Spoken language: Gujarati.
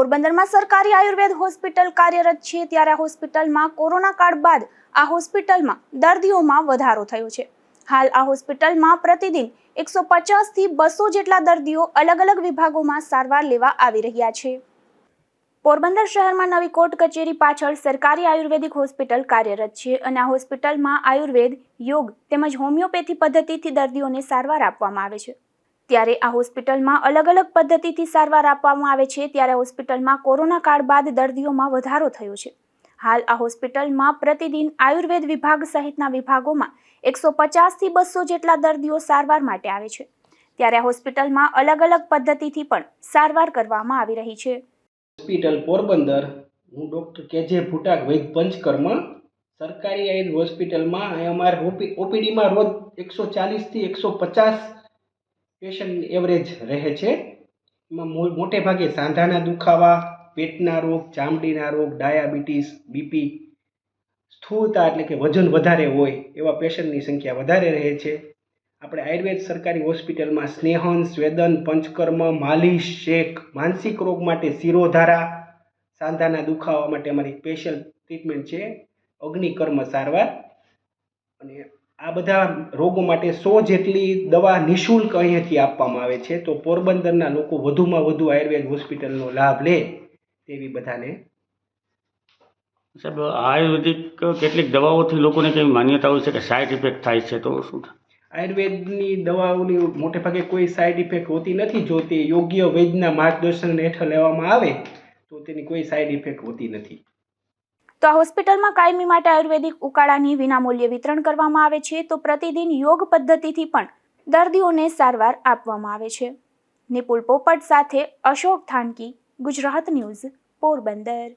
પોરબંદરમાં સરકારી આયુર્વેદ હોસ્પિટલ કાર્યરત છે, ત્યારે આ હોસ્પિટલમાં કોરોના કાળ બાદ આ હોસ્પિટલમાં દર્દીઓમાં વધારો થયો છે. હાલ આ હોસ્પિટલમાં પ્રતિદિન એકસો પચાસથી બસો જેટલા દર્દીઓ અલગ અલગ વિભાગોમાં સારવાર લેવા આવી રહ્યા છે. પોરબંદર શહેરમાં નવી કોર્ટ કચેરી પાછળ સરકારી આયુર્વેદિક હોસ્પિટલ કાર્યરત છે અને આ હોસ્પિટલમાં આયુર્વેદ, યોગ તેમજ હોમિયોપેથી પદ્ધતિથી દર્દીઓને સારવાર આપવામાં આવે છે. ત્યારે આ હોસ્પિટલમાં અલગ અલગ પદ્ધતિથી સારવાર આપવામાં આવે છે. ત્યારે હોસ્પિટલમાં કોરોના કાળ બાદ દર્દીઓમાં વધારો થયો છે. હાલ આ હોસ્પિટલમાં પ્રતિદિન આયુર્વેદ વિભાગ સહિતના વિભાગોમાં એકસો પચાસથી બસો જેટલા દર્દીઓ સારવાર માટે આવે છે. ત્યારે હોસ્પિટલમાં અલગ અલગ પદ્ધતિથી પણ સારવાર કરવામાં આવી રહી છે. હોસ્પિટલ પોરબંદર, હું ડૉક્ટર કે જે ભૂટાક વૈદ પંચકર્મ સરકારી આયુર્વેદ હોસ્પિટલમાં અમારે ઓપીડીમાં રોજ એકસો ચાલીસથી એકસો પચાસ પેશન્ટ એવરેજ રહે છે. એમાં મોટે ભાગે સાંધાના દુખાવા, પેટના રોગ, ચામડીના રોગ, ડાયાબિટીસ, બીપી, સ્થૂળતા એટલે કે વજન વધારે હોય એવા પેશન્ટની સંખ્યા વધારે રહે છે. આપણે આયુર્વેદ સરકારી હોસ્પિટલમાં સ્નેહન, સ્વેદન, પંચકર્મ, માલિશ, શેક, માનસિક રોગ માટે શિરોધારા, સાંધાના દુખાવા માટે અમારી સ્પેશિયલ ટ્રીટમેન્ટ છે. અગ્નિકર્મ સારવાર અને આ બધા રોગો માટે સો જેટલી દવા નિઃશુલ્ક અહીંયાથી આપવામાં આવે છે. તો પોરબંદરના લોકો વધુમાં વધુ આયુર્વેદ હોસ્પિટલનો લાભ લે તેવી બધાને સાહેબ આયુર્વેદિક કેટલીક દવાઓથી લોકોને કંઈ માન્યતા હોય છે કે સાઈડ ઇફેક્ટ થાય છે? તો શું આયુર્વેદની દવાઓની મોટે ભાગે કોઈ સાઈડ ઇફેક્ટ હોતી નથી. જો તે યોગ્ય વૈદના માર્ગદર્શન હેઠળ લેવામાં આવે તો તેની કોઈ સાઈડ ઇફેક્ટ હોતી નથી. તો આ હોસ્પિટલમાં કાયમી માટે આયુર્વેદિક ઉકાળાની વિનામૂલ્યે વિતરણ કરવામાં આવે છે, તો પ્રતિદિન યોગ પદ્ધતિથી પણ દર્દીઓને સારવાર આપવામાં આવે છે. નિપુલ પોપટ સાથે અશોક થાનકી, ગુજરાત ન્યૂઝ, પોરબંદર.